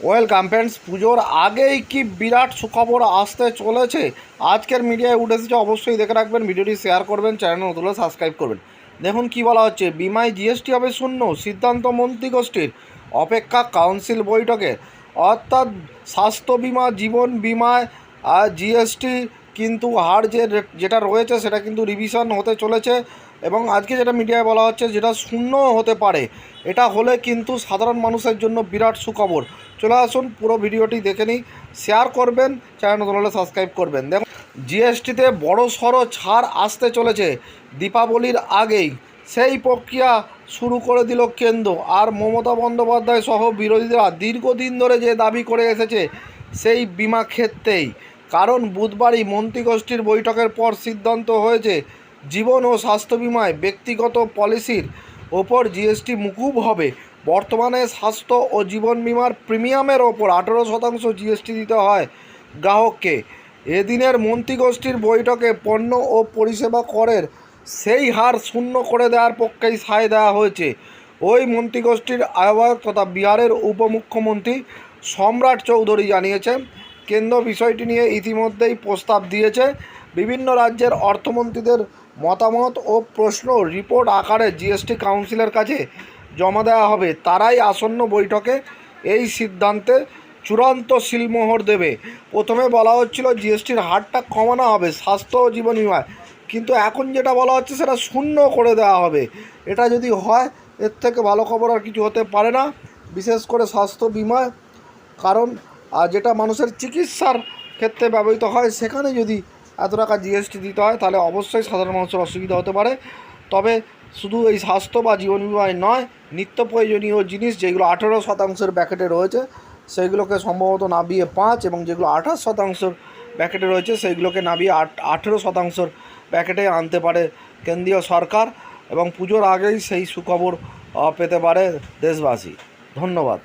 Welcome friends, পুজোর আগেই কি বিরাট সুখবর আসতে চলেছে? আজকের মিডিয়ায় উঠে এসেছে, অবশ্যই দেখে রাখবেন, ভিডিওটি শেয়ার করবেন চ্যানেল নতুন সাবস্ক্রাইব করবেন। দেখুন কি বলা হচ্ছে, বিমায় জিএসটি হবে শূন্য, সিদ্ধান্ত মন্ত্রী গোষ্ঠীর। অপেক্ষা কাউন্সিল বৈঠকে। অর্থাৎ স্বাস্থ্য বিমা, জীবন বিমায় আর জিএসটি কিন্তু হার যে, যেটা রয়েছে, সেটা কিন্তু রিভিশন হতে চলেছে। এবং আজকে যেটা মিডিয়ায় বলা হচ্ছে যেটা শূন্য হতে পারে, এটা হলে কিন্তু সাধারণ মানুষের জন্য বিরাট সুখবর। চলে আসুন, পুরো ভিডিওটি দেখে নিই। শেয়ার করবেন চ্যানেল নতুন হলে সাবস্ক্রাইব করবেন। দেখুন জিএসটিতে বড় সড়ো ছাড় আসতে চলেছে দীপাবলির আগেই। সেই প্রক্রিয়া শুরু করে দিল কেন্দ্র আর মমতা বন্দ্যোপাধ্যায় সহ বিরোধীরা দীর্ঘদিন ধরে যে দাবি করে এসেছে, সেই বিমা ক্ষেত্রেই। কারণ বুধবারই মন্ত্রীগোষ্ঠীর বৈঠকের পর সিদ্ধান্ত হয়েছে জীবন ও স্বাস্থ্য বিমায় ব্যক্তিগত পলিসির ওপর জিএসটি মুকুব হবে। বর্তমানে স্বাস্থ্য ও জীবন বিমার প্রিমিয়ামের ওপর আঠেরো শতাংশ জিএসটি দিতে হয় গ্রাহককে। এদিনের মন্ত্রীগোষ্ঠীর বৈঠকে পণ্য ও পরিষেবা করের সেই হার শূন্য করে দেওয়ার পক্ষেই সায় দেওয়া হয়েছে। ওই মন্ত্রীগোষ্ঠীর আহ্বায়ক তথা বিহারের উপমুখ্যমন্ত্রী সম্রাট চৌধুরী জানিয়েছেন, কেন্দ্র বিষয়টি নিয়ে ইতিমধ্যেই প্রস্তাব দিয়েছে। বিভিন্ন রাজ্যের অর্থমন্ত্রীদের মতামত ও প্রশ্ন রিপোর্ট আকারে জিএসটি কাউন্সিলের কাছে জমা দেওয়া হবে। তারাই আসন্ন বৈঠকে এই সিদ্ধান্তে চূড়ান্ত সিলমোহর দেবে। প্রথমে বলা হচ্ছিল জিএসটির হারটা কমানো হবে, স্বাস্থ্য ও জীবন বিমায় কিন্তু এখন যেটা বলা হচ্ছে সেটা শূন্য করে দেওয়া হবে। এটা যদি হয়, এর থেকে ভালো খবর আর কিছু হতে পারে না, বিশেষ করে স্বাস্থ্য বিমায় কারণ যেটা মানুষের চিকিৎসার ক্ষেত্রে ব্যবহৃত হয়, সেখানে যদি এত টাকা জিএসটি দিতে হয়, তাহলে অবশ্যই সাধারণ মানুষের অসুবিধা হতে পারে। তবে শুধু এই স্বাস্থ্য বা জীবন বিমায় নয়, নিত্য প্রয়োজনীয় জিনিস যেগুলো আঠেরো শতাংশের ব্যাকেটে রয়েছে সেইগুলোকে সম্ভবত নাবিয়ে পাঁচ এবং যেগুলো আঠাশ শতাংশের ব্যাকেটে রয়েছে সেইগুলোকে নাবিয়ে আট, আঠেরো শতাংশের ব্যাকেটে আনতে পারে কেন্দ্রীয় সরকার এবং পুজোর আগেই সেই সুখবর পেতে পারে দেশবাসী। ধন্যবাদ।